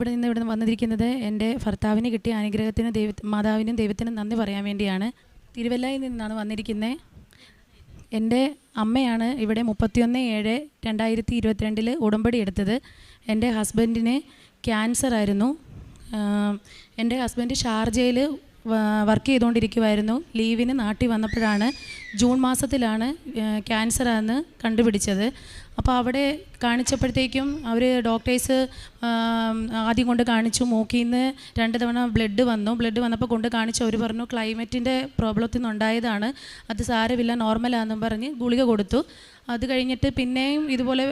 ഇവിടെ നിന്ന് ഇവിടെ വന്നിരിക്കുന്നത് എന്റെ ഭർത്താവിന് കിട്ടിയ അനുഗ്രഹത്തിന് ദൈവ മാതാവിനും ദൈവത്തിനും നന്ദി പറയാൻ വേണ്ടിയാണ്. തിരുവല്ലയിൽ നിന്നാണ് വന്നിരിക്കുന്നത്. എന്റെ അമ്മയാണ് ഇവിടെ മുപ്പത്തിയൊന്ന് ഏഴ് രണ്ടായിരത്തി ഇരുപത്തിരണ്ടിൽ ഉടമ്പടി എടുത്തത്. എന്റെ ഹസ്ബൻഡിന് ക്യാൻസർ ആയിരുന്നു. എന്റെ ഹസ്ബൻഡ് ഷാർജയിൽ വർക്ക് ചെയ്തുകൊണ്ടിരിക്കുമായിരുന്നു ലീവിന് നാട്ടിൽ വന്നപ്പോഴാണ് ജൂൺ മാസത്തിലാണ് ക്യാൻസർ ആണെന്ന് കണ്ടുപിടിച്ചത്. അപ്പോൾ അവിടെ കാണിച്ചപ്പോഴത്തേക്കും അവർ ഡോക്ടേഴ്സ് ആദ്യം കൊണ്ട് കാണിച്ചു മൂക്കിൽ നിന്ന് രണ്ട് തവണ ബ്ലഡ് വന്നു. ബ്ലഡ് വന്നപ്പോൾ കൊണ്ട് കാണിച്ചു. അവർ പറഞ്ഞു ക്ലൈമറ്റിന്റെ പ്രോബ്ലത്തിൽ നിന്നുണ്ടായതാണ്. അത് സാരമില്ല നോർമലാണെന്നും പറഞ്ഞ് ഗുളിക കൊടുത്തു. അത് കഴിഞ്ഞിട്ട് പിന്നെയും ഇതുപോലെ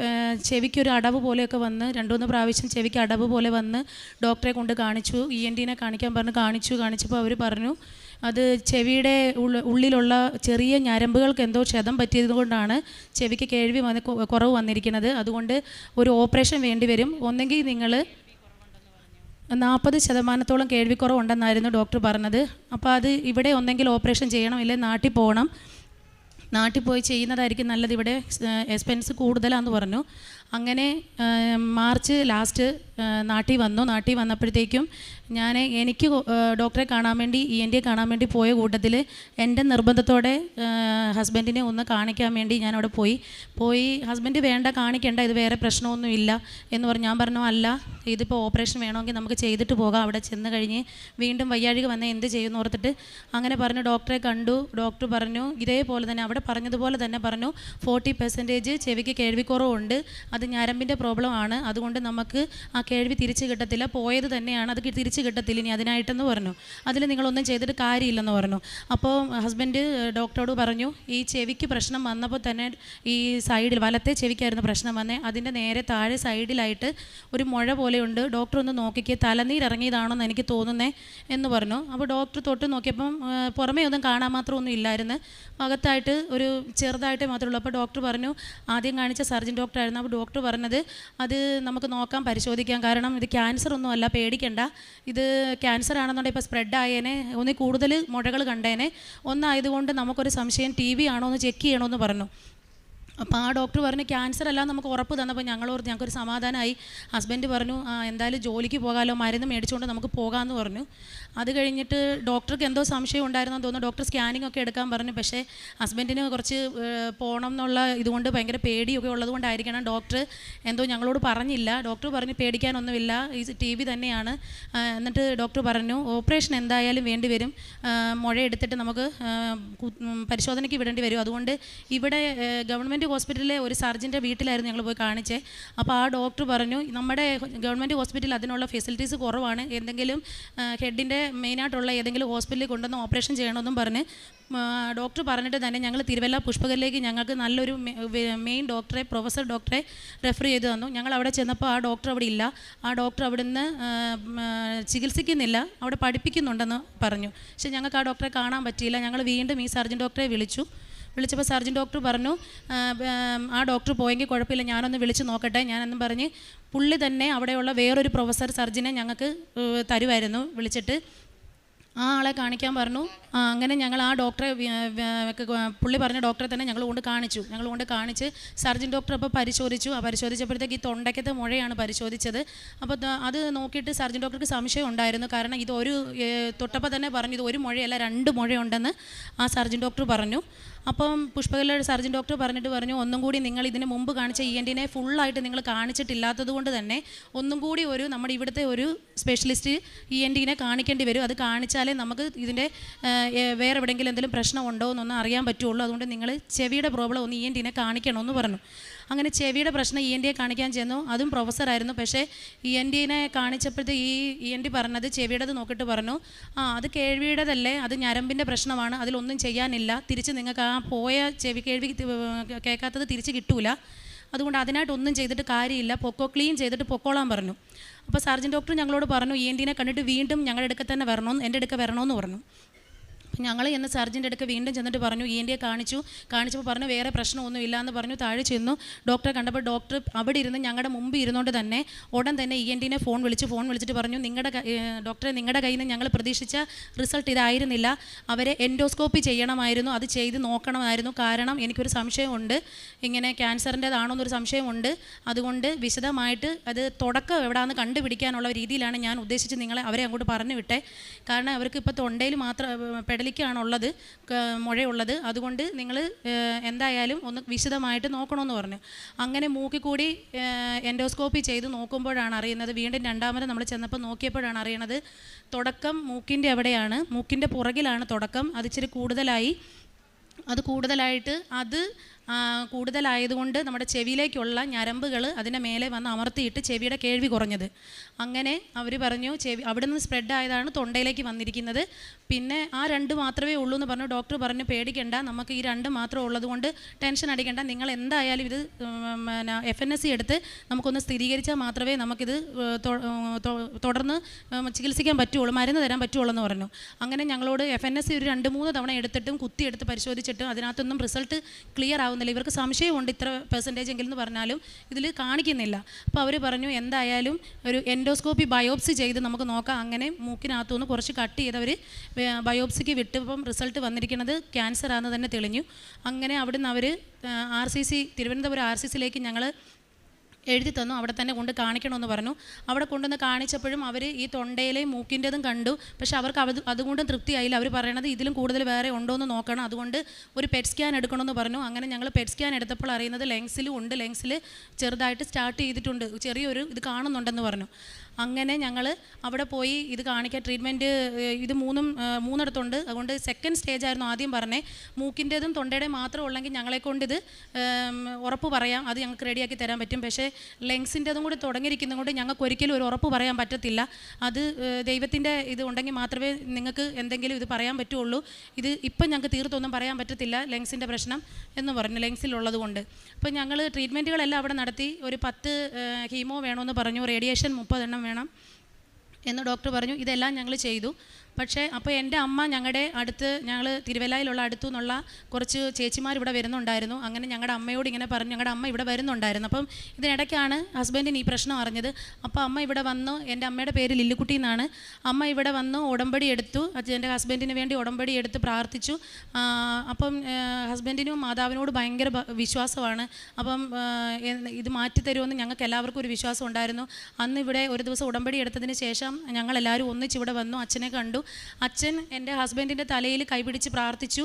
ചെവിക്കൊരു അടവ് പോലെയൊക്കെ വന്ന് രണ്ട് മൂന്ന് പ്രാവശ്യം ചെവിക്ക് അടവ് പോലെ വന്ന് ഡോക്ടറെ കൊണ്ട് കാണിച്ചു. ഇ എൻ ടീനെ കാണിക്കാൻ പറഞ്ഞ് കാണിച്ചു. കാണിച്ചപ്പോൾ അവർ പറഞ്ഞു അത് ചെവിയുടെ ഉള്ളിലുള്ള ചെറിയ ഞരമ്പുകൾക്ക് എന്തോ ക്ഷതം പറ്റിയതുകൊണ്ടാണ് ചെവിക്ക് കേൾവി വന്ന് കുറവ് വന്നിരിക്കുന്നത്. അതുകൊണ്ട് ഒരു ഓപ്പറേഷൻ വേണ്ടിവരും ഒന്നെങ്കിൽ നിങ്ങൾ നാൽപ്പത് ശതമാനത്തോളം കേൾവിക്കുറവുണ്ടെന്നായിരുന്നു ഡോക്ടർ പറഞ്ഞത്. അപ്പോൾ അത് ഇവിടെ ഒന്നെങ്കിൽ ഓപ്പറേഷൻ ചെയ്യണം ഇല്ലെങ്കിൽ നാട്ടിൽ പോകണം. നാട്ടിൽ പോയി ചെയ്യുന്നതായിരിക്കും നല്ലത്. ഇവിടെ എക്സ്പെൻസ് കൂടുതലാണെന്ന് പറഞ്ഞു. അങ്ങനെ മാർച്ച് ലാസ്റ്റ് നാട്ടിൽ വന്നു. നാട്ടിൽ വന്നപ്പോഴത്തേക്കും ഞാൻ എനിക്ക് ഡോക്ടറെ കാണാൻ വേണ്ടി ഇ എൻ ഡിയെ കാണാൻ വേണ്ടി പോയ കൂട്ടത്തിൽ എന്റെ നിർബന്ധത്തോടെ ഹസ്ബൻഡിനെ ഒന്ന് കാണിക്കാൻ വേണ്ടി ഞാൻ അവിടെ പോയി. പോയി ഹസ്ബൻഡ് വേണ്ട കാണിക്കേണ്ട ഇത് വേറെ പ്രശ്നമൊന്നും ഇല്ല എന്ന് പറഞ്ഞു ഞാൻ പറഞ്ഞു അല്ല ഇതിപ്പോൾ ഓപ്പറേഷൻ വേണമെങ്കിൽ നമുക്ക് ചെയ്തിട്ട് പോകാം. അവിടെ ചെന്ന് കഴിഞ്ഞ് വീണ്ടും വയ്യാഴിക വന്ന് എന്ത് ചെയ്യുമെന്ന് ഓർത്തിട്ട് അങ്ങനെ പറഞ്ഞു ഡോക്ടറെ കണ്ടു. ഡോക്ടർ പറഞ്ഞു ഇതേപോലെ തന്നെ അവിടെ പറഞ്ഞതുപോലെ തന്നെ പറഞ്ഞു ഫോർട്ടി പെർസെന്റേജ് ചെവിക്ക് കേൾവിക്കുറവുണ്ട്. അത് ഞരമ്പിന്റെ പ്രോബ്ലം ആണ്. അതുകൊണ്ട് നമുക്ക് ആ കേൾവി തിരിച്ചു കിട്ടത്തില്ല. പോയത് തന്നെയാണ്. അത് തിരിച്ചു കിട്ടത്തില്ല ഇനി അതിനായിട്ടെന്ന് പറഞ്ഞു. അതിൽ നിങ്ങളൊന്നും ചെയ്തിട്ട് കാര്യമില്ലെന്ന് പറഞ്ഞു. അപ്പോൾ ഹസ്ബൻഡ് ഡോക്ടറോട് പറഞ്ഞു ഈ ചെവിക്ക് പ്രശ്നം വന്നപ്പോൾ തന്നെ ഈ സൈഡിൽ വലത്തെ ചെവിക്കായിരുന്നു പ്രശ്നം വന്നേ. അതിന്റെ നേരെ താഴെ സൈഡിലായിട്ട് ഒരു മുഴ പോലെയുണ്ട്. ഡോക്ടർ ഒന്ന് നോക്കിക്ക് തലനീർ ഇറങ്ങിയതാണെന്ന് എനിക്ക് തോന്നുന്നേ എന്ന് പറഞ്ഞു. അപ്പോൾ ഡോക്ടർ തൊട്ട് നോക്കിയപ്പം പുറമേ ഒന്നും കാണാൻ മാത്രമൊന്നും ഇല്ലായിരുന്നു. അകത്തായിട്ട് ഒരു ചെറുതായിട്ടേ മാത്രമേ ഉള്ളൂ. അപ്പോൾ ഡോക്ടർ പറഞ്ഞു ആദ്യം കാണിച്ച സർജൻ ഡോക്ടറായിരുന്നു. അപ്പോൾ ഡോക്ടർ പറഞ്ഞത് അത് നമുക്ക് നോക്കാം പരിശോധിക്കാം. കാരണം ഇത് ക്യാൻസർ ഒന്നും അല്ല പേടിക്കണ്ട. ഇത് ക്യാൻസർ ആണെന്നുണ്ടെങ്കിൽ ഇപ്പോൾ സ്പ്രെഡ് ആയേനെ ഒന്നിൽ കൂടുതൽ മുഴകൾ കണ്ടേനെ. ഒന്നായതുകൊണ്ട് നമുക്കൊരു സംശയം ടി വി ആണോ എന്ന് ചെക്ക് ചെയ്യണമെന്ന് പറഞ്ഞു. അപ്പോൾ ആ ഡോക്ടർ പറഞ്ഞു ക്യാൻസർ അല്ല നമുക്ക് ഉറപ്പ് തന്നപ്പോൾ ഞങ്ങൾ ഓർത്ത് ഞങ്ങൾക്കൊരു സമാധാനമായി. ഹസ്ബൻഡ് പറഞ്ഞു എന്തായാലും ജോലിക്ക് പോകാമല്ലോ മരുന്ന് മേടിച്ചുകൊണ്ട് നമുക്ക് പോകാമെന്ന് പറഞ്ഞു. അത് കഴിഞ്ഞിട്ട് ഡോക്ടർക്ക് എന്തോ സംശയം ഉണ്ടായിരുന്നെന്ന് തോന്നുന്നു. ഡോക്ടർ സ്കാനിങ് ഒക്കെ എടുക്കാൻ പറഞ്ഞു. പക്ഷേ ഹസ്ബൻഡിന് കുറച്ച് പോകണം എന്നുള്ള ഇതുകൊണ്ട് ഭയങ്കര പേടിയൊക്കെ ഉള്ളതുകൊണ്ടായിരിക്കണം ഡോക്ടർ എന്തോ ഞങ്ങളോട് പറഞ്ഞില്ല. ഡോക്ടർ പറഞ്ഞു പേടിക്കാനൊന്നുമില്ല. ഈ ടി വി തന്നെയാണ്. എന്നിട്ട് ഡോക്ടർ പറഞ്ഞു ഓപ്പറേഷൻ എന്തായാലും വേണ്ടി വരും. എടുത്തിട്ട് നമുക്ക് പരിശോധനയ്ക്ക് വിടേണ്ടി വരും. അതുകൊണ്ട് ഇവിടെ ഗവൺമെന്റ് ഹോസ്പിറ്റലിലെ ഒരു സർജന്റെ വീട്ടിലായിരുന്നു ഞങ്ങൾ പോയി കാണിച്ചേ. അപ്പോൾ ആ ഡോക്ടർ പറഞ്ഞു നമ്മുടെ ഗവൺമെന്റ് ഹോസ്പിറ്റലിൽ അതിനുള്ള ഫെസിലിറ്റീസ് കുറവാണ്. എന്തെങ്കിലും ഹെഡിന്റെ മെയിനായിട്ടുള്ള ഏതെങ്കിലും ഹോസ്പിറ്റലിൽ കൊണ്ടുവന്ന് ഓപ്പറേഷൻ ചെയ്യണമെന്നും പറഞ്ഞ് ഡോക്ടർ പറഞ്ഞിട്ട് തന്നെ ഞങ്ങൾ തിരുവല്ല പുഷ്പകലിലേക്ക് ഞങ്ങൾക്ക് നല്ലൊരു മെയിൻ ഡോക്ടറെ പ്രൊഫസർ ഡോക്ടറെ റെഫർ ചെയ്ത് തന്നു. ഞങ്ങൾ അവിടെ ചെന്നപ്പോൾ ആ ഡോക്ടർ അവിടെ ഇല്ല. ആ ഡോക്ടർ അവിടുന്ന് ചികിത്സിക്കുന്നില്ല. അവിടെ പഠിപ്പിക്കുന്നുണ്ടെന്ന് പറഞ്ഞു. പക്ഷേ ഞങ്ങൾക്ക് ആ ഡോക്ടറെ കാണാൻ പറ്റിയില്ല. ഞങ്ങൾ വീണ്ടും ഈ സർജൻ ഡോക്ടറെ വിളിച്ചു. വിളിച്ചപ്പോൾ സർജൻ ഡോക്ടർ പറഞ്ഞു ആ, ഡോക്ടർ പോയെങ്കിൽ കുഴപ്പമില്ല ഞാനൊന്ന് വിളിച്ച് നോക്കട്ടെ. ഞാനെന്നും പറഞ്ഞ് പുള്ളി തന്നെ അവിടെയുള്ള വേറൊരു പ്രൊഫസർ സർജനെ ഞങ്ങൾക്ക് തരുമായിരുന്നു വിളിച്ചിട്ട്. ആ ആളെ കാണിക്കാൻ പറഞ്ഞു. അങ്ങനെ ഞങ്ങൾ ആ ഡോക്ടറെ പുള്ളി പറഞ്ഞ ഡോക്ടറെ തന്നെ ഞങ്ങൾ കൊണ്ട് കാണിച്ചു. ഞങ്ങൾ കൊണ്ട് കാണിച്ച് സർജൻ ഡോക്ടർ അപ്പോൾ പരിശോധിച്ചു. ആ പരിശോധിച്ചപ്പോഴത്തേക്ക് ഈ തൊണ്ടയ്ക്കത്തെ മുഴയാണ് പരിശോധിച്ചത്. അപ്പോൾ അത് നോക്കിയിട്ട് സർജൻ ഡോക്ടർക്ക് സംശയം ഉണ്ടായിരുന്നു. കാരണം ഇത് ഒരു തൊട്ടപ്പോൾ തന്നെ പറഞ്ഞു ഇത് ഒരു മുഴയല്ല രണ്ട് മുഴയുണ്ടെന്ന്. ആ സർജൻ ഡോക്ടർ പറഞ്ഞു. അപ്പം പുഷ്പകലയുടെ സർജൻ ഡോക്ടർ പറഞ്ഞിട്ട് പറഞ്ഞു ഒന്നും കൂടി നിങ്ങൾ ഇതിന് മുമ്പ് കാണിച്ച ഇ എൻ ടിനെ ഫുള്ളായിട്ട് നിങ്ങൾ കാണിച്ചിട്ടില്ലാത്തത് കൊണ്ട് തന്നെ ഒന്നും കൂടി ഒരു നമ്മുടെ ഇവിടുത്തെ ഒരു സ്പെഷ്യലിസ്റ്റ് ഇ എൻ ടിനെ കാണിക്കേണ്ടി വരും. അത് കാണിച്ചാലേ നമുക്ക് ഇതിന്റെ വേറെ എവിടെയെങ്കിലും എന്തെങ്കിലും പ്രശ്നമുണ്ടോ എന്നൊന്നും അറിയാൻ പറ്റുള്ളൂ. അതുകൊണ്ട് നിങ്ങൾ ചെവിയുടെ പ്രോബ്ലം ഒന്ന് ഇ എൻ ടിനെ കാണിക്കണമെന്ന് പറഞ്ഞു. അങ്ങനെ ചെവിയുടെ പ്രശ്നം ഇ എൻ ഡിയെ കാണിക്കാൻ ചെന്നു. അതും പ്രൊഫസറായിരുന്നു പക്ഷേ ഇ എൻ ഡിനെ കാണിച്ചപ്പോഴത്തെ ഈ ഇ എൻ ഡി പറഞ്ഞത് ചെവിയുടേത് നോക്കിയിട്ട് പറഞ്ഞു. ആ അത് കേൾവിയുടേതല്ലേ? അത് ഞരമ്പിന്റെ പ്രശ്നമാണ്. അതിലൊന്നും ചെയ്യാനില്ല. തിരിച്ച് നിങ്ങൾക്ക് ആ പോയ ചെവി കേൾവി കേൾക്കാത്തത് തിരിച്ച് കിട്ടൂല. അതുകൊണ്ട് അതിനായിട്ടൊന്നും ചെയ്തിട്ട് കാര്യമില്ല. പൊക്കോ ക്ലീൻ ചെയ്തിട്ട് പൊക്കോളാൻ പറഞ്ഞു. അപ്പോൾ സർജൻ ഡോക്ടർ ഞങ്ങളോട് പറഞ്ഞു ഇ എൻ ഡിനെ കണ്ടിട്ട് വീണ്ടും ഞങ്ങളുടെ അടുക്ക തന്നെ വരണമെന്ന് എന്റെ അടുക്ക വരണമെന്ന് പറഞ്ഞു. ഞങ്ങൾ എന്ന സർജന്റെ അടുക്ക് വീണ്ടും ചെന്നിട്ട് പറഞ്ഞു ഇ എൻ ഡിയെ കാണിച്ചു. കാണിച്ചപ്പോൾ പറഞ്ഞു വേറെ പ്രശ്നമൊന്നും ഇല്ല എന്ന് പറഞ്ഞു താഴെ ചെന്നു. ഡോക്ടറെ കണ്ടപ്പോൾ ഡോക്ടർ അവിടെ ഇരുന്ന് ഞങ്ങളുടെ മുമ്പ് ഇരുന്നുകൊണ്ട് തന്നെ ഉടൻ തന്നെ ഇ എൻ ഡിനെ ഫോൺ വിളിച്ച് ഫോൺ വിളിച്ചിട്ട് പറഞ്ഞു നിങ്ങളുടെ ഡോക്ടറെ നിങ്ങളുടെ കയ്യിൽ നിന്ന് ഞങ്ങൾ പ്രതീക്ഷിച്ച റിസൾട്ട് ഇതായിരുന്നില്ല. അവരെ എൻഡോസ്കോപ്പി ചെയ്യണമായിരുന്നു. അത് ചെയ്ത് നോക്കണമായിരുന്നു. കാരണം എനിക്കൊരു സംശയമുണ്ട്. ഇങ്ങനെ ക്യാൻസറിന്റെതാണോ എന്നൊരു സംശയമുണ്ട്. അതുകൊണ്ട് വിശദമായിട്ട് അത് തുടക്കം എവിടെയാണെന്ന് കണ്ടുപിടിക്കാനുള്ള രീതിയിലാണ് ഞാൻ ഉദ്ദേശിച്ച് നിങ്ങളെ അവരെ അങ്ങോട്ട് പറഞ്ഞു വിട്ടെ കാരണം അവർക്ക് ഇപ്പോൾ തൊണ്ടയിൽ മാത്രം പെടലിക്കാണുള്ളത് ക- മുഴയുള്ളത്. അതുകൊണ്ട് നിങ്ങൾ എന്തായാലും ഒന്ന് വിശദമായിട്ട് നോക്കണമെന്ന് പറഞ്ഞു. അങ്ങനെ മൂക്കിക്കൂടി എൻഡോസ്കോപ്പി ചെയ്ത് നോക്കുമ്പോഴാണ് അറിയുന്നത്. വീണ്ടും രണ്ടാമത് നമ്മൾ ചെന്നപ്പോൾ നോക്കിയപ്പോഴാണ് അറിയണത് തുടക്കം മൂക്കിന്റെ എവിടെയാണ് മൂക്കിന്റെ പുറകിലാണ് തുടക്കം. അത് ഇച്ചിരി കൂടുതലായി. അത് കൂടുതലായിട്ട് അത് കൂടുതലായതുകൊണ്ട് നമ്മുടെ ചെവിയിലേക്കുള്ള ഞരമ്പുകൾ അതിന്റെ മേലെ വന്ന് അമർത്തിയിട്ട് ചെവിയുടെ കേൾവി കുറഞ്ഞത്. അങ്ങനെ അവർ പറഞ്ഞു ചെവി അവിടെ നിന്ന് സ്പ്രെഡ് ആയതാണ് തൊണ്ടയിലേക്ക് വന്നിരിക്കുന്നത്. പിന്നെ ആ രണ്ട് മാത്രമേ ഉള്ളൂ എന്ന് പറഞ്ഞു ഡോക്ടർ പറഞ്ഞു പേടിക്കേണ്ട നമുക്ക് ഈ രണ്ട് മാത്രം ഉള്ളതുകൊണ്ട് ടെൻഷൻ അടിക്കേണ്ട. നിങ്ങൾ എന്തായാലും ഇത് പിന്നെ എഫ് എൻ എസ് സി എടുത്ത് നമുക്കൊന്ന് സ്ഥിരീകരിച്ചാൽ മാത്രമേ നമുക്കിത് തുടർന്ന് ചികിത്സിക്കാൻ പറ്റുള്ളൂ മരുന്ന് തരാൻ പറ്റുള്ളൂ എന്ന് പറഞ്ഞു. അങ്ങനെ ഞങ്ങളോട് എഫ് എൻ എസ് സി ഒരു രണ്ട് മൂന്ന് തവണ എടുത്തിട്ടും കുത്തിയെടുത്ത് പരിശോധിച്ചിട്ടും അതിനകത്തൊന്നും റിസൾട്ട് ക്ലിയർ ആവുന്നില്ല ഇവർക്ക് സംശയമുണ്ട് ഇത്ര പെർസെന്റേജ് എങ്കിലും എന്ന് പറഞ്ഞാലും ഇതിൽ കാണിക്കുന്നില്ല. അപ്പോൾ അവർ പറഞ്ഞു എന്തായാലും ഒരു എൻഡോസ്കോപ്പി ബയോപ്സി ചെയ്ത് നമുക്ക് നോക്കാം. അങ്ങനെ മൂക്കിനകത്തു നിന്ന് കുറച്ച് കട്ട് ചെയ്ത് ചെയ്തവർ ബയോപ്സിക്ക് വിട്ടപ്പം റിസൾട്ട് വന്നിരിക്കുന്നത് ക്യാൻസർ ആണെന്ന് തന്നെ തെളിഞ്ഞു. അങ്ങനെ അവിടുന്ന് അവർ R C C Thiruvananthapuram R C സിയിലേക്ക് ഞങ്ങൾ എഴുതി തന്നു. അവിടെ തന്നെ കൊണ്ട് കാണിക്കണമെന്ന് പറഞ്ഞു. അവിടെ കൊണ്ടുവന്ന് കാണിച്ചപ്പോഴും അവർ ഈ തൊണ്ടയിലെയും മൂക്കിന്റെതും കണ്ടു. പക്ഷെ അവർക്ക് അത് അതുകൊണ്ടും തൃപ്തിയായില്ല. അവർ പറയണത് ഇതിലും കൂടുതൽ വേറെ ഉണ്ടോ എന്ന് നോക്കണം. അതുകൊണ്ട് ഒരു പെറ്റ് സ്കാൻ എടുക്കണമെന്ന് പറഞ്ഞു. അങ്ങനെ ഞങ്ങൾ പെറ്റ് സ്കാൻ എടുത്തപ്പോൾ അറിയുന്നത് ലെങ്സിലും ഉണ്ട്. ലെങ്സിൽ ചെറുതായിട്ട് സ്റ്റാർട്ട് ചെയ്തിട്ടുണ്ട്. ചെറിയൊരു ഇത് കാണുന്നുണ്ടെന്ന് പറഞ്ഞു. അങ്ങനെ ഞങ്ങൾ അവിടെ പോയി ഇത് കാണിക്കാൻ ട്രീറ്റ്മെന്റ് ഇത് മൂന്നും മൂന്നിടത്തുണ്ട്. അതുകൊണ്ട് സെക്കൻഡ് സ്റ്റേജ് ആയിരുന്നു ആദ്യം പറഞ്ഞേ. മൂക്കിന്റെതും തൊണ്ടയുടെയും മാത്രം ഉള്ളെങ്കിൽ ഞങ്ങളെ ഇത് ഉറപ്പ് പറയാം. അത് ഞങ്ങൾക്ക് റെഡിയാക്കി തരാൻ പറ്റും. പക്ഷേ ലെങ്സിന്റെതും കൂടി തുടങ്ങിയിരിക്കുന്നത് കൊണ്ട് ഞങ്ങൾക്ക് ഒരിക്കലും ഒരു ഉറപ്പ് പറയാൻ പറ്റത്തില്ല. അത് ദൈവത്തിന്റെ ഇത് ഉണ്ടെങ്കിൽ മാത്രമേ നിങ്ങൾക്ക് എന്തെങ്കിലും ഇത് പറയാൻ പറ്റുള്ളൂ. ഇത് ഇപ്പം ഞങ്ങൾക്ക് തീർത്തൊന്നും പറയാൻ പറ്റത്തില്ല ലെങ്സിന്റെ പ്രശ്നം എന്ന് പറഞ്ഞു ലെങ്സിലുള്ളത് കൊണ്ട്. അപ്പോൾ ഞങ്ങൾ ട്രീറ്റ്മെന്റുകളെല്ലാം അവിടെ നടത്തി. ഒരു പത്ത് ഹീമോ വേണമെന്ന് പറഞ്ഞു. റേഡിയേഷൻ മുപ്പതെണ്ണം വേണം എന്ന് ഡോക്ടർ പറഞ്ഞു. ഇതെല്ലാം ഞങ്ങൾ ചെയ്തു. പക്ഷേ അപ്പോൾ എന്റെ അമ്മ ഞങ്ങളുടെ അടുത്ത് ഞങ്ങൾ തിരുവല്ലയിലുള്ള അടുത്തു നിന്നുള്ള കുറച്ച് ചേച്ചിമാർ ഇവിടെ വരുന്നുണ്ടായിരുന്നു. അങ്ങനെ ഞങ്ങളുടെ അമ്മയോട് ഇങ്ങനെ പറഞ്ഞു ഞങ്ങളുടെ അമ്മ ഇവിടെ വരുന്നുണ്ടായിരുന്നു. അപ്പം ഇതിനിടയ്ക്കാണ് ഹസ്ബൻഡിന് ഈ പ്രശ്നം അറിഞ്ഞത്. അപ്പോൾ അമ്മ ഇവിടെ വന്നു എന്റെ അമ്മയുടെ പേര് ലില്ലിക്കുട്ടി എന്നാണ്. അമ്മ ഇവിടെ വന്നു ഉടമ്പടി എടുത്തു. എന്റെ ഹസ്ബൻഡിന് വേണ്ടി ഉടമ്പടി എടുത്ത് പ്രാർത്ഥിച്ചു. അപ്പം ഹസ്ബൻഡിനും മാതാവിനോട് ഭയങ്കര വിശ്വാസമാണ്. അപ്പം ഇത് മാറ്റി തരുമെന്ന് ഞങ്ങൾക്ക് എല്ലാവർക്കും ഒരു വിശ്വാസം ഉണ്ടായിരുന്നു. അന്ന് ഇവിടെ ഒരു ദിവസം ഉടമ്പടി എടുത്തതിന് ശേഷം ഞങ്ങളെല്ലാവരും ഒന്നിച്ചിവിടെ വന്നു അച്ഛനെ കണ്ടു. അച്ഛൻ എന്റെ ഹസ്ബൻഡിന്റെ തലയിൽ കൈപിടിച്ച് പ്രാർത്ഥിച്ചു.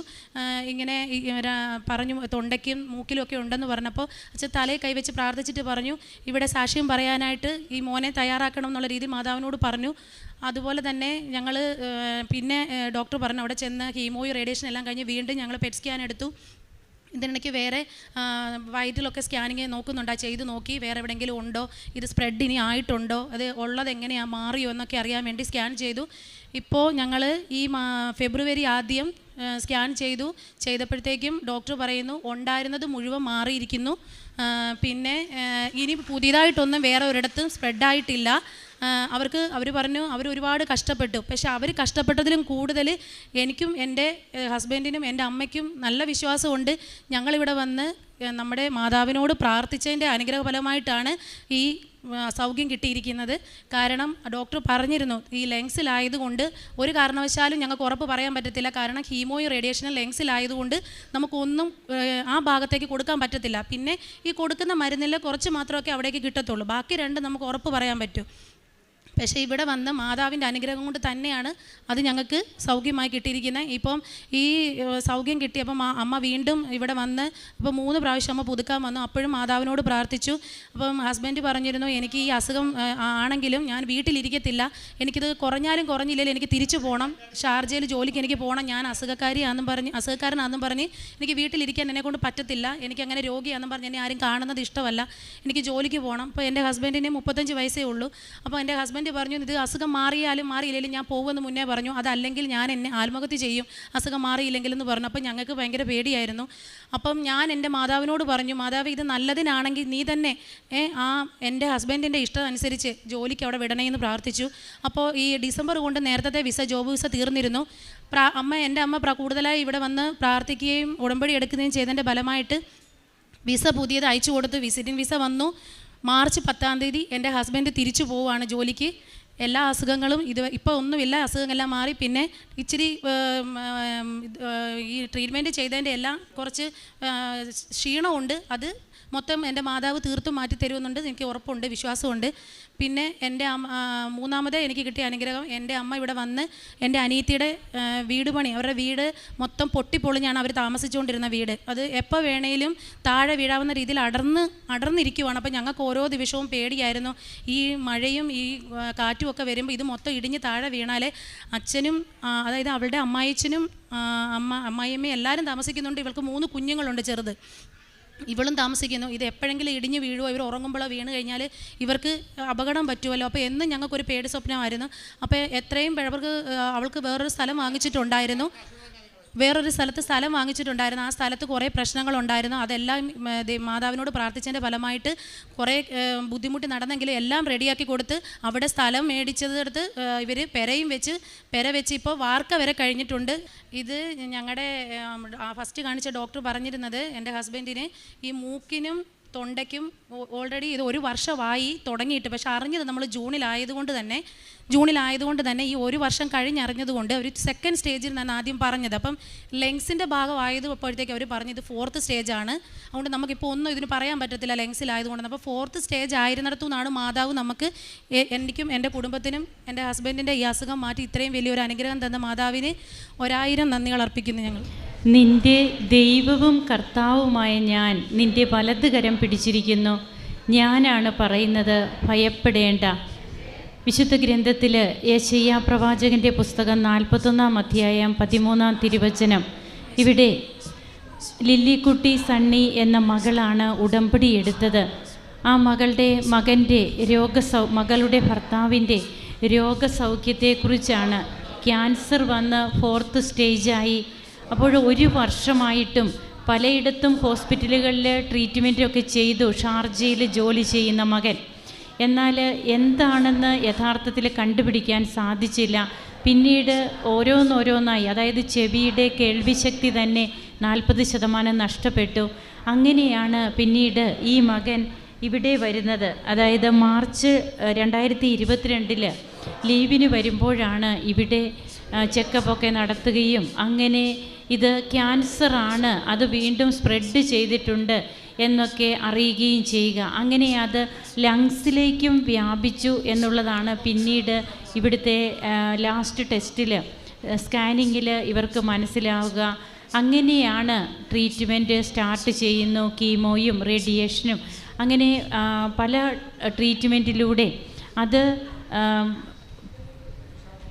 ഇങ്ങനെ പറഞ്ഞു തൊണ്ടയ്ക്കും മൂക്കിലും ഒക്കെ ഉണ്ടെന്ന് പറഞ്ഞപ്പോൾ അച്ഛൻ തലയിൽ കൈവച്ച് പ്രാർത്ഥിച്ചിട്ട് പറഞ്ഞു ഇവിടെ സാക്ഷ്യം പറയാനായിട്ട് ഈ മോനെ തയ്യാറാക്കണം എന്നുള്ള രീതിയിൽ മാതാവിനോട് പറഞ്ഞു. അതുപോലെ തന്നെ ഞങ്ങൾ പിന്നെ ഡോക്ടർ പറഞ്ഞു അവിടെ ചെന്ന് ഹീമോയും റേഡിയേഷൻ എല്ലാം കഴിഞ്ഞ് വീണ്ടും ഞങ്ങൾ പെറ്റ് സ്കാൻ എടുത്തു. ഇതിനിടയ്ക്ക് വേറെ വയറ്റിലൊക്കെ സ്കാനിങ് നോക്കുന്നുണ്ടോ. ചെയ്ത് നോക്കി വേറെ എവിടെയെങ്കിലും ഉണ്ടോ? ഇത് സ്പ്രെഡ് ഇനി ആയിട്ടുണ്ടോ? അത് ഉള്ളത് എങ്ങനെയാണ് മാറിയോ എന്നൊക്കെ അറിയാൻ വേണ്ടി സ്കാൻ ചെയ്തു. ഇപ്പോൾ ഞങ്ങൾ ഈ ഫെബ്രുവരി ആദ്യം സ്കാൻ ചെയ്തു. ചെയ്തപ്പോഴത്തേക്കും ഡോക്ടർ പറയുന്നു ഉണ്ടായിരുന്നത് മുഴുവൻ മാറിയിരിക്കുന്നു. പിന്നെ ഇനി പുതിയതായിട്ടൊന്നും വേറെ ഒരിടത്തും സ്പ്രെഡായിട്ടില്ല അവർക്ക് അവർ പറഞ്ഞു അവർ ഒരുപാട് കഷ്ടപ്പെട്ടു. പക്ഷെ അവർ കഷ്ടപ്പെട്ടതിലും കൂടുതൽ എനിക്കും എന്റെ ഹസ്ബൻഡിനും എന്റെ അമ്മയ്ക്കും നല്ല വിശ്വാസമുണ്ട്. ഞങ്ങളിവിടെ വന്ന് നമ്മുടെ മാതാവിനോട് പ്രാർത്ഥിച്ചതിന്റെ അനുഗ്രഹഫലമായിട്ടാണ് ഈ സൗഖ്യം കിട്ടിയിരിക്കുന്നത്. കാരണം ഡോക്ടർ പറഞ്ഞിരുന്നു ഈ ലെങ്സിലായതുകൊണ്ട് ഒരു കാരണവശാലും ഞങ്ങൾക്ക് ഉറപ്പ് പറയാൻ പറ്റത്തില്ല. കാരണം ഹീമോയും റേഡിയേഷനും ലെങ്സിലായതുകൊണ്ട് നമുക്കൊന്നും ആ ഭാഗത്തേക്ക് കൊടുക്കാൻ പറ്റത്തില്ല. പിന്നെ ഈ കൊടുക്കുന്ന മരുന്നിൽ കുറച്ച് മാത്രമൊക്കെ അവിടേക്ക് കിട്ടത്തുള്ളൂ. ബാക്കി രണ്ട് നമുക്ക് ഉറപ്പ് പറയാൻ പറ്റും. പക്ഷേ ഇവിടെ വന്ന് മാതാവിന്റെ അനുഗ്രഹം കൊണ്ട് തന്നെയാണ് അത് ഞങ്ങൾക്ക് സൗഖ്യമായി കിട്ടിയിരിക്കുന്നത്. ഇപ്പം ഈ സൗഖ്യം കിട്ടിയപ്പം അമ്മ വീണ്ടും ഇവിടെ വന്ന് ഇപ്പോൾ മൂന്ന് പ്രാവശ്യം അമ്മ പുതുക്കാൻ വന്നു. അപ്പോഴും മാതാവിനോട് പ്രാർത്ഥിച്ചു. അപ്പം ഹസ്ബൻഡ് പറഞ്ഞിരുന്നു എനിക്ക് ഈ അസുഖം ആണെങ്കിലും ഞാൻ വീട്ടിലിരിക്കത്തില്ല. എനിക്കിത് കുറഞ്ഞാലും കുറഞ്ഞില്ലെങ്കിലും എനിക്ക് തിരിച്ചു പോകണം ഷാർജയിൽ ജോലിക്ക് എനിക്ക് പോകണം ഞാൻ അസുഖക്കാരിയാണെന്നും പറഞ്ഞ് അസുഖക്കാരനാണെന്നും പറഞ്ഞ് എനിക്ക് വീട്ടിലിരിക്കാൻ എന്നെ കൊണ്ട് പറ്റത്തില്ല. എനിക്ക് അങ്ങനെ രോഗിയാണെന്നും പറഞ്ഞ് എന്നെ ആരും കാണുന്നത് ഇഷ്ടമല്ല. എനിക്ക് ജോലിക്ക് പോകണം അപ്പോൾ എന്റെ ഹസ്ബൻഡിന് മുപ്പത്തഞ്ച് വയസ്സേ ഉള്ളൂ. അപ്പോൾ എന്റെ ഹസ്ബൻഡ് ഹസ്ബൻഡ് പറഞ്ഞു ഇത് അസുഖം മാറിയാലും മാറിയില്ലെങ്കിലും ഞാൻ പോകുമെന്ന് മുന്നേ പറഞ്ഞു. അതല്ലെങ്കിൽ ഞാൻ എന്നെ ആത്മഹത്യ ചെയ്യും. അസുഖം മാറിയില്ലെങ്കിലെന്ന് പറഞ്ഞു. അപ്പം ഞങ്ങൾക്ക് ഭയങ്കര പേടിയായിരുന്നു. അപ്പം ഞാൻ എന്റെ മാതാവിനോട് പറഞ്ഞു മാതാവ് ഇത് നല്ലതിനാണെങ്കിൽ നീ തന്നെ ആ എന്റെ ഹസ്ബൻഡിന്റെ ഇഷ്ടം അനുസരിച്ച് ജോലിക്ക് അവിടെ വിടണേ എന്ന് പ്രാർത്ഥിച്ചു. അപ്പോൾ ഈ ഡിസംബർ കൊണ്ട് നേരത്തെ വിസ ജോബ് വിസ തീർന്നിരുന്നു. പ്രാ അമ്മ എന്റെ അമ്മ കൂടുതലായി ഇവിടെ വന്ന് പ്രാർത്ഥിക്കുകയും ഉടമ്പടി എടുക്കുകയും ചെയ്തതിന്റെ ഫലമായിട്ട് വിസ പുതിയത് അയച്ചു കൊടുത്തു വിസിറ്റിംഗ് വിസ വന്നു. മാർച്ച് പത്താം തീയതി എന്റെ ഹസ്ബൻഡ് തിരിച്ചു പോവുകയാണ് ജോലിക്ക്. എല്ലാ അസുഖങ്ങളും ഇത് ഇപ്പോൾ ഒന്നും എല്ലാ അസുഖങ്ങളെല്ലാം മാറി. പിന്നെ ഇച്ചിരി ഈ ട്രീറ്റ്മെന്റ് ചെയ്തതിന്റെ എല്ലാം കുറച്ച് ക്ഷീണമുണ്ട്. അത് മൊത്തം എന്റെ മാതാവ് തീർത്തും മാറ്റി തരുമെന്നുണ്ട് എനിക്ക് ഉറപ്പുണ്ട് വിശ്വാസമുണ്ട്. പിന്നെ എന്റെ അമ്മ മൂന്നാമത് എനിക്ക് കിട്ടിയ അനുഗ്രഹം എന്റെ അമ്മ ഇവിടെ വന്ന് എന്റെ അനിയത്തിയുടെ വീട് പണി അവരുടെ വീട് മൊത്തം പൊട്ടിപ്പൊളിഞ്ഞാണ് അവർ താമസിച്ചുകൊണ്ടിരുന്ന വീട്. അത് എപ്പോൾ വേണേലും താഴെ വീഴാവുന്ന രീതിയിൽ അടർന്ന് അടർന്നിരിക്കുവാണ്. അപ്പോൾ ഞങ്ങൾക്ക് ഓരോ ദിവസവും പേടിയായിരുന്നു. ഈ മഴയും ഈ കാറ്റും ഒക്കെ വരുമ്പോൾ ഇത് മൊത്തം ഇടിഞ്ഞ് താഴെ വീണാലേ അച്ഛനും അതായത് അവളുടെ അമ്മായിച്ചനും അമ്മ അമ്മായിയമ്മയും എല്ലാവരും താമസിക്കുന്നുണ്ട്. ഇവൾക്ക് മൂന്ന് കുഞ്ഞുങ്ങളുണ്ട് ചെറുത്. ഇവളും താമസിക്കുന്നു. ഇത് എപ്പോഴെങ്കിലും ഇടിഞ്ഞ് വീഴുമോ ഇവർ ഉറങ്ങുമ്പോൾ വീണ് കഴിഞ്ഞാൽ ഇവർക്ക് അപകടം പറ്റുമല്ലോ? അപ്പോൾ എന്നും ഞങ്ങൾക്കൊരു പേടി സ്വപ്നമായിരുന്നു. അപ്പോൾ എത്രയും അവർക്ക് അവൾക്ക് വേറൊരു സ്ഥലം വാങ്ങിച്ചിട്ടുണ്ടായിരുന്നു. വേറൊരു സ്ഥലത്ത് സ്ഥലം വാങ്ങിച്ചിട്ടുണ്ടായിരുന്നു. ആ സ്ഥലത്ത് കുറേ പ്രശ്നങ്ങളുണ്ടായിരുന്നു. അതെല്ലാം മാതാവിനോട് പ്രാർത്ഥിച്ചതിന്റെ ഫലമായിട്ട് കുറേ ബുദ്ധിമുട്ടി നടന്നെങ്കിലും എല്ലാം റെഡിയാക്കി കൊടുത്ത് അവിടെ സ്ഥലം മേടിച്ചതെടുത്ത് ഇവർ പെരയും വെച്ച് പെര വെച്ച് ഇപ്പോൾ വാർക്ക വരെ കഴിഞ്ഞിട്ടുണ്ട്. ഇത് ഞങ്ങളുടെ ഫസ്റ്റ് കാണിച്ച ഡോക്ടർ പറഞ്ഞിരുന്നത് എന്റെ ഹസ്ബൻഡിന് ഈ മൂക്കിനും തൊണ്ടയ്ക്കും ഓൾറെഡി ഇത് ഒരു വർഷമായി തുടങ്ങിയിട്ട്. പക്ഷെ അറിഞ്ഞത് നമ്മൾ ജൂണിലായതുകൊണ്ട് തന്നെ ജൂണിലായതുകൊണ്ട് തന്നെ ഈ ഒരു വർഷം കഴിഞ്ഞറിഞ്ഞതുകൊണ്ട് ഒരു സെക്കൻഡ് സ്റ്റേജിൽ ഞാൻ ആദ്യം പറഞ്ഞത്. അപ്പം ലെങ്സിന്റെ ഭാഗമായതുമ്പോഴത്തേക്ക് അവർ പറഞ്ഞത് ഫോർത്ത് സ്റ്റേജാണ് അതുകൊണ്ട് നമുക്കിപ്പോൾ ഒന്നും ഇതിന് പറയാൻ പറ്റത്തില്ല ലെങ്സിലായതുകൊണ്ട് അപ്പോൾ ഫോർത്ത് സ്റ്റേജ് ആയിരുന്നിടത്തു നിന്നാണ് മാതാവ് നമുക്ക് എനിക്കും എന്റെ കുടുംബത്തിനും എന്റെ ഹസ്ബൻഡിന്റെ ഈ അസുഖം മാറ്റി ഇത്രയും വലിയൊരു അനുഗ്രഹം തന്ന മാതാവിന് ഒരായിരം നന്ദികൾ അർപ്പിക്കുന്നു ഞങ്ങൾ. നിന്റെ ദൈവവും കർത്താവുമായ ഞാൻ നിന്റെ വലതുകരം പിടിച്ചിരിക്കുന്നു. ഞാനാണ് പറയുന്നത് ഭയപ്പെടേണ്ട. വിശുദ്ധ ഗ്രന്ഥത്തിൽ യേശയ്യ പ്രവാചകന്റെ പുസ്തകം നാൽപ്പത്തൊന്നാം അധ്യായം പതിമൂന്നാം തിരുവചനം. ഇവിടെ ലില്ലിക്കുട്ടി സണ്ണി എന്ന മകളാണ് ഉടമ്പടി എടുത്തത്. ആ മകളുടെ മകന്റെ രോഗസൗ മകളുടെ ഭർത്താവിന്റെ രോഗസൗഖ്യത്തെക്കുറിച്ചാണ് ക്യാൻസർ വന്ന് ഫോർത്ത് സ്റ്റേജായി. അപ്പോൾ ഒരു വർഷമായിട്ടും പലയിടത്തും ഹോസ്പിറ്റലുകളിൽ ട്രീറ്റ്മെന്റൊക്കെ ചെയ്തു ഷാർജയിൽ ജോലി ചെയ്യുന്ന മകൻ. എന്നാൽ എന്താണെന്ന് യഥാർത്ഥത്തിൽ കണ്ടുപിടിക്കാൻ സാധിച്ചില്ല. പിന്നീട് ഓരോന്നോരോന്നായി. അതായത് ചെവിയുടെ കേൾവിശക്തി തന്നെ നാൽപ്പത് ശതമാനം നഷ്ടപ്പെട്ടു. അങ്ങനെയാണ് പിന്നീട് ഈ മകൻ ഇവിടെ വരുന്നത്. അതായത് മാർച്ച് രണ്ടായിരത്തി ഇരുപത്തിരണ്ടിൽ ലീവിന് വരുമ്പോഴാണ് ഇവിടെ ചെക്കപ്പൊക്കെ നടത്തുകയും അങ്ങനെ ഇത് ക്യാൻസറാണ്. അത് വീണ്ടും സ്പ്രെഡ് ചെയ്തിട്ടുണ്ട്. എന്നൊക്കെ അറിയുകയും ചെയ്യുക. അങ്ങനെ അത് ലങ്സിലേക്കും വ്യാപിച്ചു എന്നുള്ളതാണ് പിന്നീട് ഇവിടുത്തെ ലാസ്റ്റ് ടെസ്റ്റിൽ സ്കാനിങ്ങിൽ ഇവർക്ക് മനസ്സിലാവുക. അങ്ങനെയാണ് ട്രീറ്റ്മെന്റ് സ്റ്റാർട്ട് ചെയ്യുന്നു കീമോയും റേഡിയേഷനും. അങ്ങനെ പല ട്രീറ്റ്മെന്റിലൂടെ അത്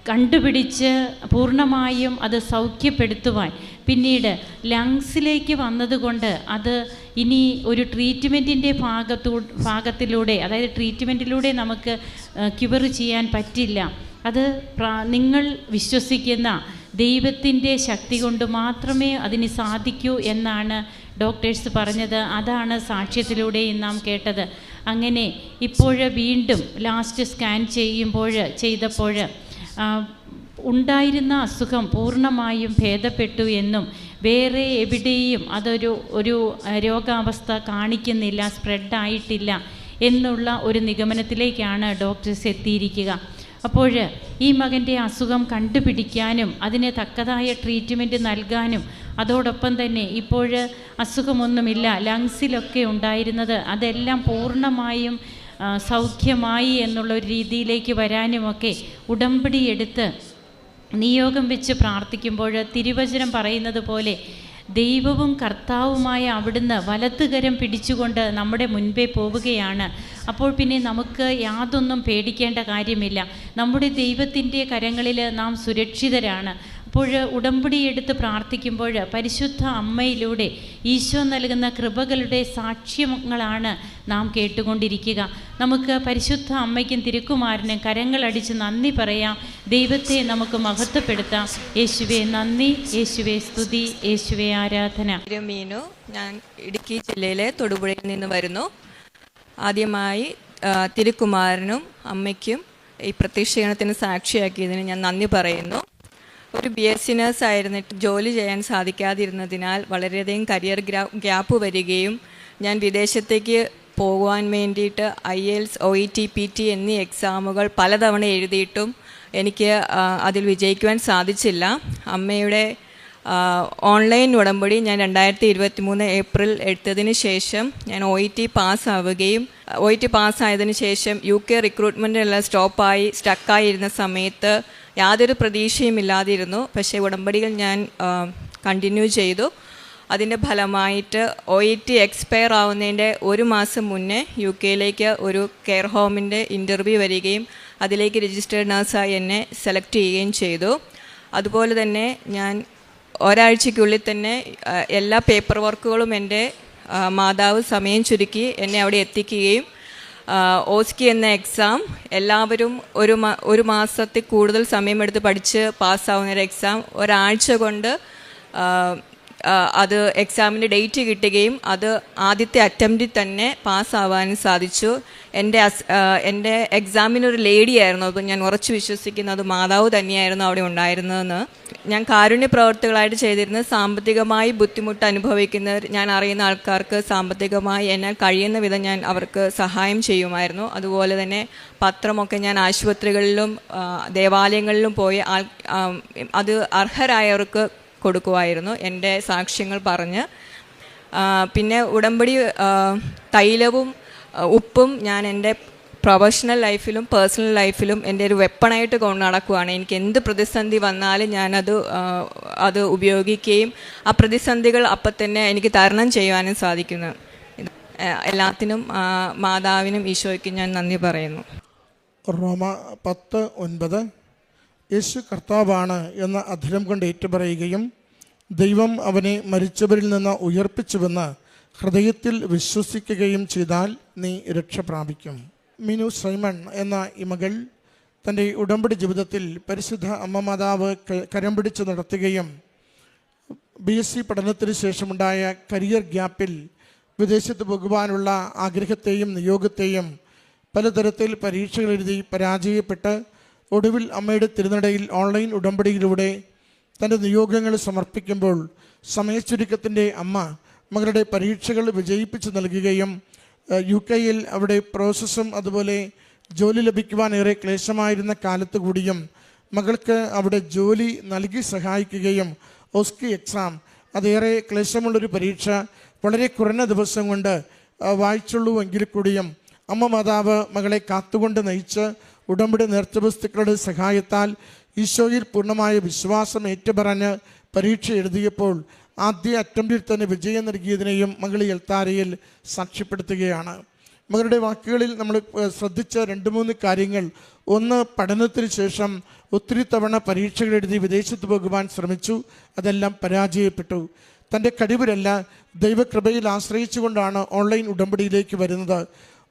കണ്ടുപിടിച്ച് പൂർണമായും അത് സൗഖ്യപ്പെടുത്തുവാൻ. പിന്നീട് ലങ്സിലേക്ക് വന്നതുകൊണ്ട് അത് ഇനി ഒരു ട്രീറ്റ്മെന്റിന്റെ ഭാഗത്തൂ ഭാഗത്തിലൂടെ അതായത് ട്രീറ്റ്മെന്റിലൂടെ നമുക്ക് ക്യുവർ ചെയ്യാൻ പറ്റില്ല. അത് നിങ്ങൾ വിശ്വസിക്കുന്ന ദൈവത്തിന്റെ ശക്തി കൊണ്ട് മാത്രമേ അതിന് സാധിക്കൂ എന്നാണ് ഡോക്ടേഴ്സ് പറഞ്ഞത്. അതാണ് സാക്ഷ്യത്തിലൂടെയും നാം കേട്ടത്. അങ്ങനെ ഇപ്പോൾ വീണ്ടും ലാസ്റ്റ് സ്കാൻ ചെയ്യുമ്പോൾ ചെയ്തപ്പോൾ ഉണ്ടായിരുന്ന അസുഖം പൂർണമായും ഭേദപ്പെട്ടു എന്നും വേറെ എവിടെയും അതൊരു ഒരു രോഗാവസ്ഥ കാണിക്കുന്നില്ല സ്പ്രെഡായിട്ടില്ല എന്നുള്ള ഒരു നിഗമനത്തിലേക്കാണ് ഡോക്ടേഴ്സ് എത്തിയിരിക്കുക. അപ്പോൾ ഈ മകന്റെ അസുഖം കണ്ടുപിടിക്കാനും അതിന് തക്കതായ ട്രീറ്റ്മെന്റ് നൽകാനും അതോടൊപ്പം തന്നെ ഇപ്പോൾ അസുഖമൊന്നുമില്ല ലങ്സിലൊക്കെ ഉണ്ടായിരുന്നത് അതെല്ലാം പൂർണമായും സൗഖ്യമായി എന്നുള്ള ഒരു രീതിയിലേക്ക് വരാനുമൊക്കെ ഉടമ്പടി എടുത്ത് നിയോഗം വെച്ച് പ്രാർത്ഥിക്കുമ്പോൾ തിരുവചനം പറയുന്നത് പോലെ ദൈവവും കർത്താവുമായ അവിടുന്ന് വലത്തുകരം പിടിച്ചുകൊണ്ട് നമ്മുടെ മുൻപേ പോവുകയാണ്. അപ്പോൾ പിന്നെ നമുക്ക് യാതൊന്നും പേടിക്കേണ്ട കാര്യമില്ല. നമ്മുടെ ദൈവത്തിന്റെ കരങ്ങളിൽ നാം സുരക്ഷിതരാണ്. അപ്പോൾ ഉടമ്പടി എടുത്ത് പ്രാർത്ഥിക്കുമ്പോൾ പരിശുദ്ധ അമ്മയിലൂടെ ഈശോ നൽകുന്ന കൃപകളുടെ സാക്ഷ്യങ്ങളാണ് നാം കേട്ടുകൊണ്ടിരിക്കുക. നമുക്ക് പരിശുദ്ധ അമ്മയ്ക്കും തിരുക്കുമാരനും കരങ്ങളടിച്ച് നന്ദി പറയാം. ദൈവത്തെ നമുക്ക് മഹത്വപ്പെടുത്താം. യേശുവെ നന്ദി. യേശുവെ സ്തുതി. യേശുവെ ആരാധന. മീനു ഞാൻ ഇടുക്കി ജില്ലയിലെ തൊടുപുഴയിൽ നിന്ന് വരുന്നു. ആദ്യമായി തിരുക്കുമാരനും അമ്മയ്ക്കും ഈ പ്രത്യക്ഷീണത്തിന് സാക്ഷിയാക്കിയതിന് ഞാൻ നന്ദി പറയുന്നു. ഒരു ബി എസ് നഴ്സ് ആയിരുന്നിട്ട് ജോലി ചെയ്യാൻ സാധിക്കാതിരുന്നതിനാൽ വളരെയധികം കരിയർ ഗ്യാപ്പ് വരികയും ഞാൻ വിദേശത്തേക്ക് പോകുവാൻ വേണ്ടിയിട്ട് IELTS O E T P T എന്നീ എക്സാമുകൾ പലതവണ എഴുതിയിട്ടും എനിക്ക് അതിൽ വിജയിക്കുവാൻ സാധിച്ചില്ല. അമ്മയുടെ ഓൺലൈൻ ഉടമ്പടി ഞാൻ രണ്ടായിരത്തി ഇരുപത്തി മൂന്ന് ഏപ്രിൽ എടുത്തതിന് ശേഷം ഞാൻ ഒ ഇ ടി പാസ്സാവുകയും ഒ ഇ ടി പാസ്സായതിനു ശേഷം യു കെ റിക്രൂട്ട്മെന്റിനെല്ലാം സ്റ്റോപ്പായി സ്റ്റക്കായിരുന്ന സമയത്ത് യാതൊരു പ്രതീക്ഷയും ഇല്ലാതിരുന്നു. പക്ഷേ ഉടമ്പടികൾ ഞാൻ കണ്ടിന്യൂ ചെയ്തു. അതിന്റെ ഫലമായിട്ട് ഒ ഇ ടി എക്സ്പയർ ആവുന്നതിന്റെ ഒരു മാസം മുന്നേ യു കെയിലേക്ക് ഒരു കെയർ ഹോമിന്റെ ഇന്റർവ്യൂ വരികയും അതിലേക്ക് രജിസ്റ്റേഡ് നഴ്സായി എന്നെ സെലക്ട് ചെയ്യുകയും ചെയ്തു. അതുപോലെ തന്നെ ഞാൻ ഒരാഴ്ചയ്ക്കുള്ളിൽ തന്നെ എല്ലാ പേപ്പർ വർക്കുകളും എന്റെ മാതാവ് സമയം ചുരുക്കി എന്നെ അവിടെ എത്തിക്കുകയും ഓസ്കി എന്ന എക്സാം എല്ലാവരും ഒരു ഒരു മാസത്തിൽ കൂടുതൽ സമയമെടുത്ത് പഠിച്ച് പാസ്സാവുന്ന ഒരു എക്സാം ഒരാഴ്ച കൊണ്ട് അത് എക്സാമിന്റെ ഡേറ്റ് കിട്ടുകയും അത് ആദ്യത്തെ അറ്റംപ്റ്റിൽ തന്നെ പാസ്സാവാനും സാധിച്ചു. എന്റെ എന്റെ എക്സാമിനൊരു ലേഡിയായിരുന്നു അപ്പോൾ ഞാൻ ഉറച്ചു വിശ്വസിക്കുന്നത് മാതാവ് തന്നെയായിരുന്നു അവിടെ ഉണ്ടായിരുന്നതെന്ന്. ഞാൻ കാരുണ്യ പ്രവർത്തികളായിട്ട് ചെയ്തിരുന്നത് സാമ്പത്തികമായി ബുദ്ധിമുട്ട് അനുഭവിക്കുന്ന ഞാൻ അറിയുന്ന ആൾക്കാർക്ക് സാമ്പത്തികമായി എന്നാൽ കഴിയുന്ന വിധം ഞാൻ അവർക്ക് സഹായം ചെയ്യുമായിരുന്നു. അതുപോലെ തന്നെ പത്രമൊക്കെ ഞാൻ ആശുപത്രികളിലും ദേവാലയങ്ങളിലും പോയി ആൾ അത് അർഹരായവർക്ക് കൊടുക്കുമായിരുന്നു എന്റെ സാക്ഷ്യങ്ങൾ പറഞ്ഞ്. പിന്നെ ഉടമ്പടി തൈലവും ഉപ്പും ഞാൻ എന്റെ പ്രൊഫഷണൽ ലൈഫിലും പേഴ്സണൽ ലൈഫിലും എന്റെ ഒരു വെപ്പണായിട്ട് കൊണ്ട് നടക്കുകയാണ് എനിക്ക് എന്ത് പ്രതിസന്ധി വന്നാലും ഞാനത് അത് ഉപയോഗിക്കുകയും ആ പ്രതിസന്ധികൾ അപ്പം തന്നെ എനിക്ക് തരണം ചെയ്യുവാനും സാധിക്കുന്നു. എല്ലാത്തിനും മാതാവിനും ഈശോയ്ക്കും ഞാൻ നന്ദി പറയുന്നു. റോമ പത്ത് ഒൻപത്. യേശു കർത്താവാണ് എന്ന അധരം കൊണ്ട് ഏറ്റുപറയുകയും ദൈവം അവനെ മരിച്ചവരിൽ നിന്ന് ഉയർപ്പിച്ചുവെന്ന് ഹൃദയത്തിൽ വിശ്വസിക്കുകയും ചെയ്താൽ നീ രക്ഷ പ്രാപിക്കും മിനു സൈമൺ എന്ന ഈ മകൾ തന്റെ ഉടമ്പടി ജീവിതത്തിൽ പരിശുദ്ധ അമ്മ മാതാവ് കരം പിടിച്ച് നടത്തുകയും ബി എസ് സി പഠനത്തിന് ശേഷമുണ്ടായ കരിയർ ഗ്യാപ്പിൽ വിദേശത്ത് പോകുവാനുള്ള ആഗ്രഹത്തെയും നിയോഗത്തെയും പലതരത്തിൽ പരീക്ഷകൾ എഴുതി പരാജയപ്പെട്ട് ഒടുവിൽ അമ്മയുടെ തിരുനടയിൽ ഓൺലൈൻ ഉടമ്പടിയിലൂടെ തന്റെ നിയോഗങ്ങൾ സമർപ്പിക്കുമ്പോൾ സമയച്ചുരുക്കത്തിന്റെ അമ്മ മകളുടെ പരീക്ഷകൾ വിജയിപ്പിച്ച് നൽകുകയും യു കെയിൽ അവിടെ പ്രോസസ്സും അതുപോലെ ജോലി ലഭിക്കുവാൻ ഏറെ ക്ലേശമായിരുന്ന കാലത്ത് കൂടിയും മകൾക്ക് അവിടെ ജോലി നൽകി സഹായിക്കുകയും ഓസ്കി എക്സാം അതേറെ ക്ലേശമുള്ളൊരു പരീക്ഷ വളരെ കുറഞ്ഞ ദിവസം കൊണ്ട് വായിച്ചുള്ളൂ എങ്കിൽ കൂടിയും അമ്മ മാതാവ് മകളെ കാത്തുകൊണ്ട് നയിച്ച് ഉടമ്പടി നേർച്ചവസ്തുക്കളുടെ സഹായത്താൽ ഈശോയിൽ പൂർണമായ വിശ്വാസം ഏറ്റുപറഞ്ഞ് പരീക്ഷ എഴുതിയപ്പോൾ ആദ്യ അറ്റംപ്റ്റിൽ തന്നെ വിജയം നൽകിയതിനെയും മകളി എൽത്താരയിൽ സാക്ഷ്യപ്പെടുത്തുകയാണ്. മകളുടെ വാക്കുകളിൽ നമ്മൾ ശ്രദ്ധിച്ച രണ്ട് മൂന്ന് കാര്യങ്ങൾ. ഒന്ന് പഠനത്തിന് ശേഷം ഒത്തിരി തവണ പരീക്ഷകൾ എഴുതി വിദേശത്ത് പോകുവാൻ ശ്രമിച്ചു. അതെല്ലാം പരാജയപ്പെട്ടു. തന്റെ കഴിവിലല്ല ദൈവകൃപയിൽ ആശ്രയിച്ചുകൊണ്ടാണ് ഓൺലൈൻ ഉടമ്പടിയിലേക്ക് വരുന്നത്.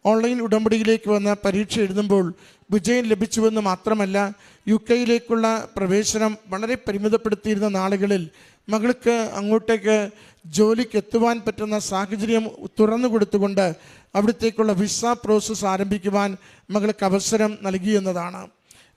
ഓൺലൈൻ ഉടമ്പടിയിലേക്ക് വന്ന പരീക്ഷ എഴുതുമ്പോൾ വിജയം ലഭിച്ചുവെന്ന് മാത്രമല്ല യു കെയിലേക്കുള്ള പ്രവേശനം വളരെ പരിമിതപ്പെടുത്തിയിരുന്ന നാളുകളിൽ മകൾക്ക് അങ്ങോട്ടേക്ക് ജോലിക്ക് എത്തുവാൻ പറ്റുന്ന സാഹചര്യം തുറന്നു കൊടുത്തുകൊണ്ട് അവിടത്തേക്കുള്ള വിസ പ്രോസസ്സ് ആരംഭിക്കുവാൻ മകൾക്ക് അവസരം നൽകി എന്നതാണ്.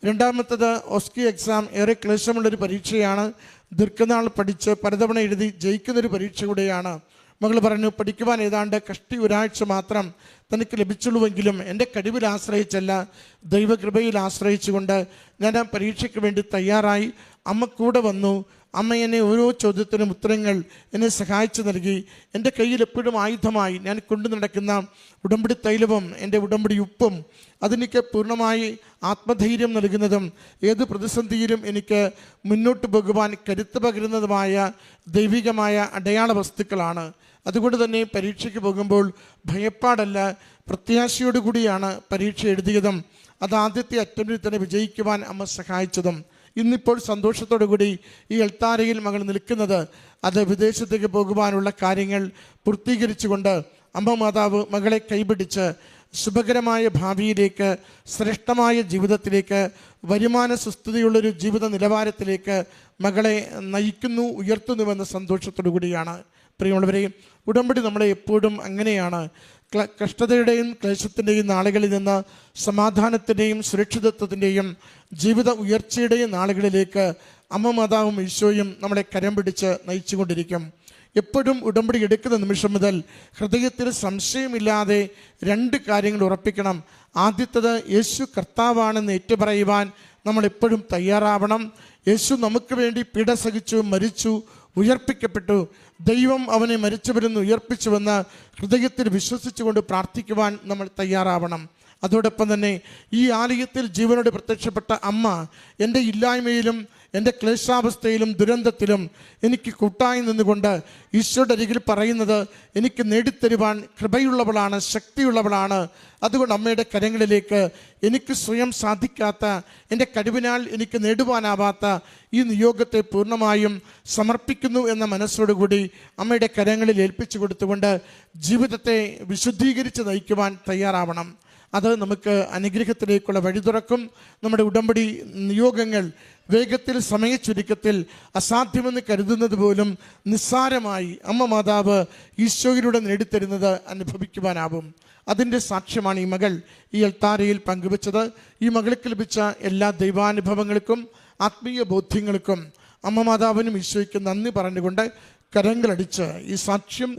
രണ്ടാമത്തത് ഒസ്കി എക്സാം ഏറെ ക്ലേശമുള്ളൊരു പരീക്ഷയാണ്. ദീർഘനാൾ പഠിച്ച് പലതവണ എഴുതി ജയിക്കുന്നൊരു പരീക്ഷ കൂടെയാണ്. മകൾ പറഞ്ഞു പഠിക്കുവാൻ ഏതാണ്ട് കഷ്ടി ഒരാഴ്ച മാത്രം തനിക്ക് ലഭിച്ചുള്ളൂവെങ്കിലും എന്റെ കഴിവിൽ ആശ്രയിച്ചല്ല. ദൈവകൃപയിൽ ആശ്രയിച്ചുകൊണ്ട് ഞാൻ ആ പരീക്ഷയ്ക്ക് വേണ്ടി തയ്യാറായി. അമ്മ കൂടെ വന്നു. അമ്മ എന്നെ ഓരോ ചോദ്യത്തിനും ഉത്തരങ്ങൾ എന്നെ സഹായിച്ചു നൽകി. എന്റെ കയ്യിൽ എപ്പോഴും ആയുധമായി ഞാൻ കൊണ്ടു നടക്കുന്ന ഉടമ്പടി തൈലവും എന്റെ ഉടമ്പടി ഉപ്പും അതെനിക്ക് പൂർണമായി ആത്മധൈര്യം നൽകുന്നതും ഏത് പ്രതിസന്ധിയിലും എനിക്ക് മുന്നോട്ട് പോകുവാൻ കരുത്ത് പകരുന്നതുമായ ദൈവികമായ അടയാള വസ്തുക്കളാണ്. അതുകൊണ്ട് തന്നെ പരീക്ഷയ്ക്ക് പോകുമ്പോൾ ഭയപ്പാടല്ല പ്രത്യാശയോടുകൂടിയാണ് പരീക്ഷ എഴുതിയതും. അത് ആദ്യത്തെ അറ്റംപ്റ്റിൽ തന്നെ വിജയിക്കുവാൻ അമ്മ സഹായിച്ചതും. ഇന്നിപ്പോൾ സന്തോഷത്തോടു കൂടി ഈ എൽത്താരയിൽ മകൾ നിൽക്കുന്നത്. അത് വിദേശത്തേക്ക് പോകുവാനുള്ള കാര്യങ്ങൾ പൂർത്തീകരിച്ചുകൊണ്ട് അമ്മ മാതാവ് മകളെ കൈപിടിച്ച് ശുഭകരമായ ഭാവിയിലേക്ക് ശ്രേഷ്ഠമായ ജീവിതത്തിലേക്ക് വരുമാന സുസ്ഥിതിയുള്ളൊരു ജീവിത നിലവാരത്തിലേക്ക് മകളെ നയിക്കുന്നു ഉയർത്തുന്നുവെന്ന സന്തോഷത്തോടു കൂടിയാണ്. പ്രിയമുള്ളവരെ ഉടമ്പടി നമ്മളെ എപ്പോഴും അങ്ങനെയാണ്. കഷ്ടതയുടെയും ക്ലേശത്തിന്റെയും നാളുകളിൽ നിന്ന് സമാധാനത്തിന്റെയും സുരക്ഷിതത്വത്തിന്റെയും ജീവിത ഉയർച്ചയുടെയും നാളുകളിലേക്ക് അമ്മ മാതാവും ഈശോയും നമ്മളെ കരം പിടിച്ച് നയിച്ചുകൊണ്ടിരിക്കും. എപ്പോഴും ഉടമ്പടി എടുക്കുന്ന നിമിഷം മുതൽ ഹൃദയത്തിൽ സംശയമില്ലാതെ രണ്ട് കാര്യങ്ങൾ ഉറപ്പിക്കണം. ആദ്യത്തത് യേശു കർത്താവാണെന്ന് ഏറ്റുപറയുവാൻ നമ്മൾ എപ്പോഴും തയ്യാറാവണം. യേശു നമുക്ക് വേണ്ടി പീഡ സഹിച്ചു മരിച്ചു ഉയർപ്പിക്കപ്പെട്ടു. ദൈവം അവനെ മരിച്ചവരിൽ ഉയർപ്പിച്ചുവെന്ന് ഹൃദയത്തിൽ വിശ്വസിച്ചുകൊണ്ട് പ്രാർത്ഥിക്കുവാൻ നമ്മൾ തയ്യാറാവണം. അതോടൊപ്പം തന്നെ ഈ ആലയത്തിൽ ജീവനോട് പ്രത്യക്ഷപ്പെട്ട അമ്മ എന്റെ ഇല്ലായ്മയിലും എന്റെ ക്ലേശാവസ്ഥയിലും ദുരന്തത്തിലും എനിക്ക് കൂട്ടായി നിന്നുകൊണ്ട് ഈശോയുടെ അരികിൽ പറയുന്നത് എനിക്ക് നേടിത്തരുവാൻ കൃപയുള്ളവളാണ് ശക്തിയുള്ളവളാണ്. അതുകൊണ്ട് അമ്മയുടെ കരങ്ങളിലേക്ക് എനിക്ക് സ്വയം സാധിക്കാത്ത എന്റെ കഴിവിനാൽ എനിക്ക് നേടുവാനാവാത്ത ഈ നിയോഗത്തെ പൂർണമായും സമർപ്പിക്കുന്നു എന്ന മനസ്സോടുകൂടി അമ്മയുടെ കരങ്ങളിൽ ഏൽപ്പിച്ചു കൊടുത്തുകൊണ്ട് ജീവിതത്തെ വിശുദ്ധീകരിച്ച് നയിക്കുവാൻ തയ്യാറാവണം. അത് നമുക്ക് അനുഗ്രഹത്തിലേക്കുള്ള വഴി തുറക്കും. നമ്മുടെ ഉടമ്പടി നിയോഗങ്ങൾ വേഗത്തിൽ സമയച്ചുരുക്കത്തിൽ അസാധ്യമെന്ന് കരുതുന്നത് പോലും നിസ്സാരമായി അമ്മ മാതാവ് ഈശോയിലൂടെ നേടിത്തരുന്നത് അനുഭവിക്കുവാനാവും. അതിന്റെ സാക്ഷ്യമാണ് ഈ മകൾ ഈ എൽത്താരയിൽ പങ്കുവച്ചത്. ഈ മകൾക്ക് ലഭിച്ച എല്ലാ ദൈവാനുഭവങ്ങൾക്കും ആത്മീയ ബോധ്യങ്ങൾക്കും അമ്മ മാതാവിനും ഈശോയ്ക്ക് നന്ദി പറഞ്ഞുകൊണ്ട് കരങ്ങളടിച്ച് ഈ സാക്ഷ്യം